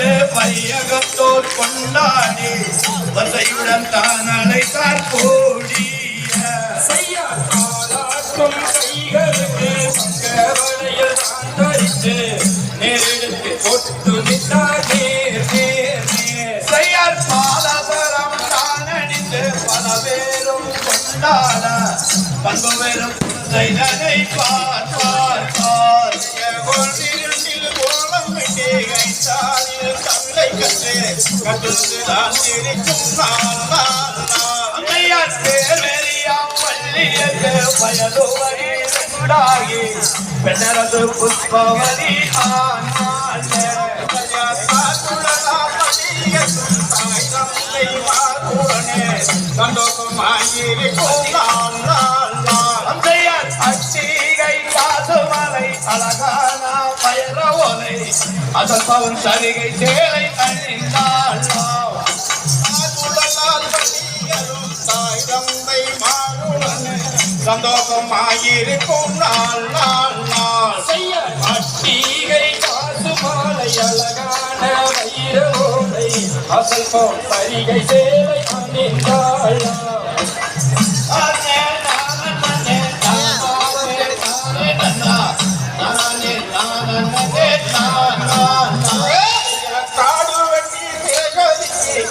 விட்டு பையகத்தோர் கொண்டாடி வசையுடன் தான் அழைத்தார் கூடிய கைகளுக்கு சங்கவளையில் தான் தரித்து நேரெடுத்து கொட்டு நின்றார் நேர் நேர் நேர் செய்யார் பாலபரம் தான் அணிந்து பல பேரும் கொண்டாட பண்பு வெறும் செய்தனை பார். பார் கட்டுதான் இருக்கும் நாள் நாள் நாள் அம்மையார் பேரெறியாம் பள்ளியது அதன் பவன் சரிகை சேலை அணிந்தாள். சந்தோஷமாயிருக்கும் நாள் நாள் நாள். அட்டிகை காசு மாலை அழகான வைரவோலை அசல் போல் சரிகை சேவை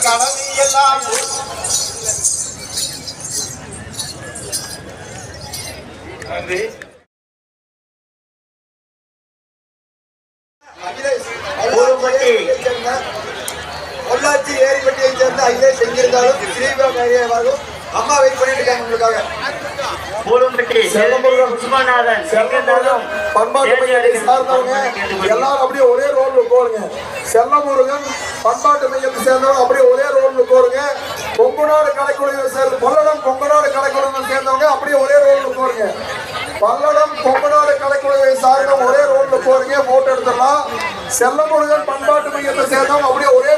அணிந்தாள் கடலையெல்லாம் நன்றி பொள்ளாச்சி ஏரிப்பட்டியை சேர்ந்த அகிலேஷ் எங்கிருந்தாலும் ஸ்ரீபுரம் ஏரியாவாலும் அம்மா வெயிட் பண்ணிட்டு இருக்காங்க உங்களுக்காக. பூலும்பட்டி செல்லமுருகன் விஸ்வநாதன் எங்கிருந்தாலும் பண்பாட்டு மையத்தை சார்ந்தவங்க. எல்லாரும் அப்படியே ஒரே ரோல்ல போருங்க. செல்லமுருகன் பண்பாட்டு மையத்தை சேர்ந்தவங்க அப்படியே ஒரே ரோல்ல போருங்க. கொங்குநாடு கலைக்குழுவை சேர்ந்த பல்லடம் கொங்குநாடு கலைக்குழுவை சேர்ந்தவங்க அப்படியே ஒரே ரோல்ல போருங்க. பல்லடம் கொங்குநாடு கலைக்குழுவை சார்ந்த ஒரே ரோல்ல போறீங்க போட்டோ எடுத்துடலாம். செல்லமுருகன் பண்பாட்டு மையத்தை சேர்ந்தவங்க அப்படியே ஒரே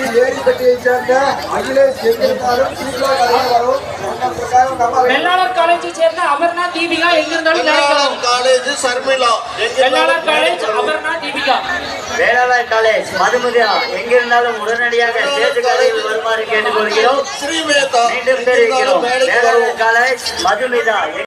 பொள்ளாச்சி ஏரிப்பட்டியை சேர்ந்த அகிலேஷ் எங்கிருந்தாலும் சீக்கிரம் வரும் நம்ம வெள்ளாளர் காலேஜை சேர்ந்த அமர்நாத் தீபிகா எங்கிருந்தாலும் நினைக்கிறோம் college Sharmila Vellalar college Amarnath Deepika Velalar college மதுமதியா எங்கிருந்தாலும் உடனடியாக சேர்த்து காலையில் வருமாறு கேட்டுக்கொள்கிறோம் ஸ்ரீமேதா மீண்டும் தெரிவிக்கிறோம் வேளாளர் காலேஜ் மதுமிதா